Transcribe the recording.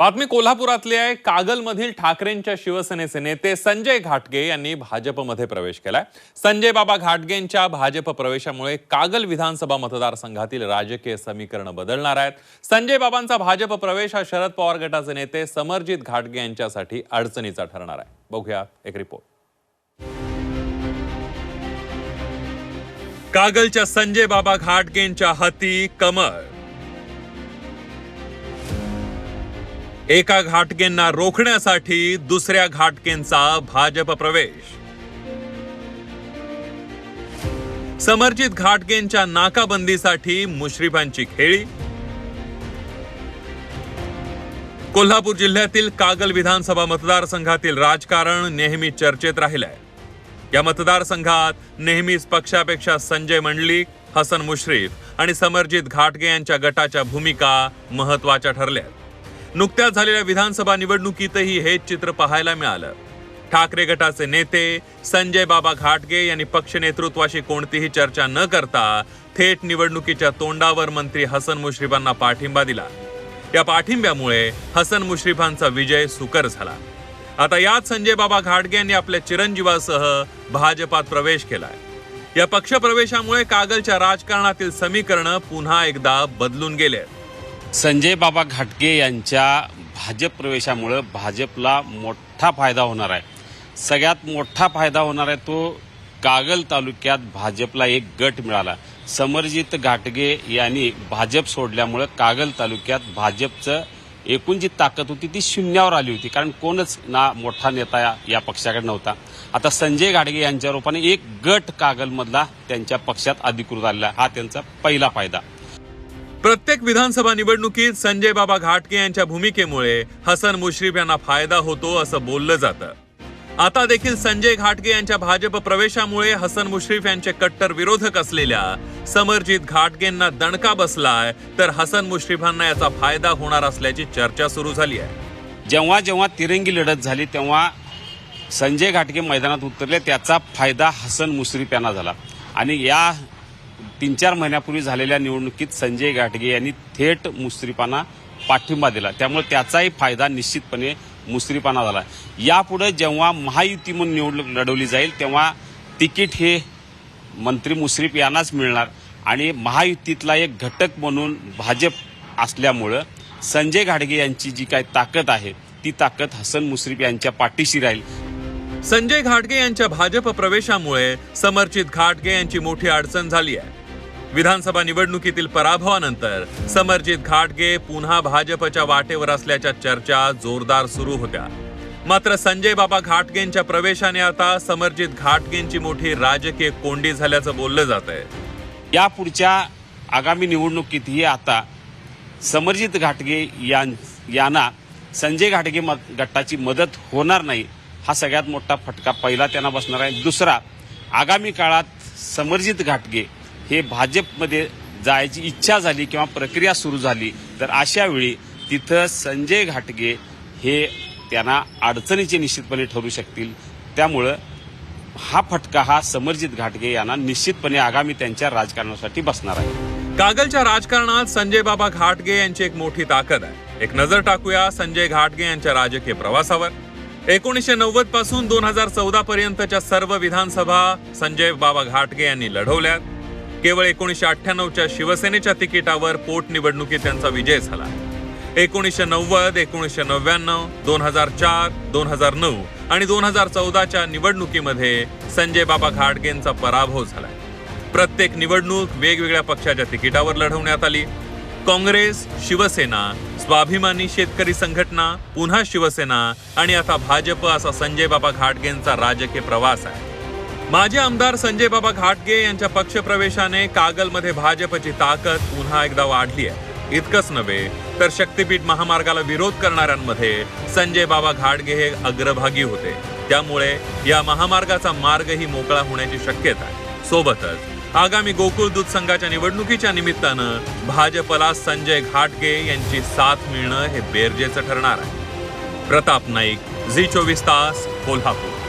बातमी कोल्हापुरातली आहे. कागलमधील ठाकरेंच्या शिवसेनेचे नेते संजय घाटगे यांनी भाजपमध्ये प्रवेश केलाय. संजय बाबा घाटगेंच्या भाजप प्रवेशामुळे कागल विधानसभा मतदारसंघातील राजकीय समीकरण बदलणार आहेत. संजय बाबांचा भाजप प्रवेश हा शरद पवार गटाचे नेते समरजित घाटगे यांच्यासाठी अडचणीचा ठरणार आहे. बघूया एक रिपोर्ट कागलच्या संजय बाबा घाटगेंच्या हाती कमळ. एका घाटकेंना रोखण्यासाठी दुसऱ्या घाटकेंचा भाजप प्रवेश. समर्जित घाटकेंच्या नाकाबंदीसाठी मुश्रीफांची खेळी. कोल्हापूर जिल्ह्यातील कागल विधानसभा मतदारसंघातील राजकारण नेहमी चर्चेत राहिलंय. या मतदारसंघात नेहमीच पक्षापेक्षा संजय मंडलिक हसन मुश्रीफ आणि समरजित घाटगे यांच्या गटाच्या भूमिका महत्त्वाच्या ठरल्या नुकत्याच झालेल्या विधानसभा निवडणुकीतही हेच चित्र पाहायला मिळालं. ठाकरे गटाचे नेते संजय बाबा घाटगे यांनी पक्ष नेतृत्वाशी कोणतीही चर्चा न करता थेट निवडणुकीच्या तोंडावर मंत्री हसन मुश्रीफांना पाठिंबा दिला. या पाठिंब्यामुळे हसन मुश्रीफांचा विजय सुकर झाला. आता यात संजय बाबा घाटगे यांनी आपल्या चिरंजीवासह भाजपात प्रवेश केलाय. या पक्षप्रवेशामुळे कागलच्या राजकारणातील समीकरणं पुन्हा एकदा बदलून गेले संजय बाबा घाटगे यांच्या भाजप प्रवेशामुळं भाजपला मोठा फायदा होणार आहे. सगळ्यात मोठा फायदा होणार आहे तो कागल तालुक्यात भाजपला एक गट मिळाला. समरजित घाटगे यांनी भाजप सोडल्यामुळं कागल तालुक्यात भाजपचं एकूण जी ताकद होती ती शून्यावर आली होती. कारण कोणच ना मोठा नेता या- या पक्षाकडे नव्हता. आता संजय घाटगे यांच्या रूपाने एक गट कागलमधला त्यांच्या पक्षात अधिकृत आलेला हा त्यांचा पहिला फायदा. प्रत्येक विधानसभा निवडणुकीत संजय बाबा घाटगे यांच्या भूमिकेमुळे हसन मुश्रीफ यांना फायदा होतो असं बोललं जातं. आता देखील संजय घाटगे यांच्या भाजप प्रवेशामुळे हसन मुश्रीफ यांचे कट्टर विरोधक असलेल्या समरजित घाटगेंना दणका बसलाय तर हसन मुश्रीफांना याचा फायदा होणार असल्याची चर्चा सुरू झाली आहे. जेव्हा जेव्हा तिरंगी लढत झाली तेव्हा संजय घाटगे मैदानात उतरले त्याचा फायदा हसन मुश्रीफ यांना झाला. आणि या तीन चार महिन्यापूर्वी झालेल्या निवडणुकीत संजय घाटगे यांनी थेट मुश्रीफांना पाठिंबा दिला. त्यामुळे त्याचाही फायदा निश्चितपणे मुश्रीफांना झाला. यापुढे जेव्हा महायुती म्हणून निवडणूक लढवली जाईल तेव्हा तिकीट हे मंत्री मुश्रीफ यांनाच मिळणार. आणि महायुतीतला एक घटक म्हणून भाजप असल्यामुळं संजय घाडगे यांची जी काही ताकद आहे ती ताकद हसन मुश्रीफ यांच्या पाठीशी राहील. संजय घाटगे यांच्या भाजप प्रवेशामुळे समर्जित घाटगे यांची मोठी अडचण झाली आहे. विधानसभा निवडणुकीतील पराभवानंतर समर्जित घाटगे पुन्हा भाजपच्या वाटेवर असल्याच्या चर्चा जोरदार सुरू होत्या. मात्र संजय बाबा घाटगेंच्या प्रवेशाने आता समर्जित घाटगेंची मोठी राजकीय कोंडी झाल्याचं बोललं जात आहे. यापुढच्या आगामी निवडणुकीतही आता समरजित घाटगे यां- यांना संजय घाटगे मत- गटाची मदत होणार नाही हा सगळ्यात मोठा फटका पहिला त्यांना बसणार आहे. दुसरा आगामी काळात समरजित घाटगे हे भाजपमध्ये जायची इच्छा झाली किंवा प्रक्रिया सुरू झाली तर अशा वेळी तिथं संजय घाटगे हे त्यांना अडचणीचे निश्चितपणे ठरू शकतील. त्यामुळं हा फटका हा समरजित घाटगे यांना निश्चितपणे आगामी त्यांच्या राजकारणासाठी बसणार आहे. कागलच्या राजकारणात संजय बाबा घाटगे यांची एक मोठी ताकद आहे. एक नजर टाकूया संजय घाटगे यांच्या राजकीय प्रवासावर. एकोणीसशे नव्वदपासून दोन हजार चौदा पर्यंतच्या सर्व विधानसभा संजय बाबा घाटगे यांनी लढवल्यात. केवळ एकोणीसशे अठ्ठ्याण्णवच्या शिवसेनेच्या तिकिटावर पोटनिवडणुकीत त्यांचा विजय झाला. एकोणीसशे नव्वद एकोणीसशे नव्याण्णव दोन हजार चार दोन हजार नऊ आणि दोन हजार चौदाच्या निवडणुकीमध्ये संजय बाबा घाटगेंचा पराभव झाला प्रत्येक निवडणूक वेगवेगळ्या पक्षाच्या तिकिटावर लढवण्यात आली. काँग्रेस शिवसेना स्वाभिमानी शेतकरी संघटना पुन्हा शिवसेना आणि आता भाजप असा संजय बाबा घाटगेंचा राजकीय प्रवास आहे. माजी आमदार संजय बाबा घाटगे यांच्या पक्षप्रवेशाने कागलमध्ये भाजपची ताकद पुन्हा एकदा वाढली आहे. इतकंच नव्हे तर शक्तीपीठ महामार्गाला विरोध करणाऱ्यांमध्ये संजय बाबा घाटगे हे अग्रभागी होते. त्यामुळे या महामार्गाचा मार्गही मोकळा होण्याची शक्यता आहे. सोबतच. आगामी गोकुळ दूध संघाच्या निवडणुकीच्या निमित्तानं भाजपला संजय घाटगे यांची साथ मिळणं हे बेरजेचं ठरणार आहे. प्रताप नाईक झी चोवीस तास कोल्हापूर.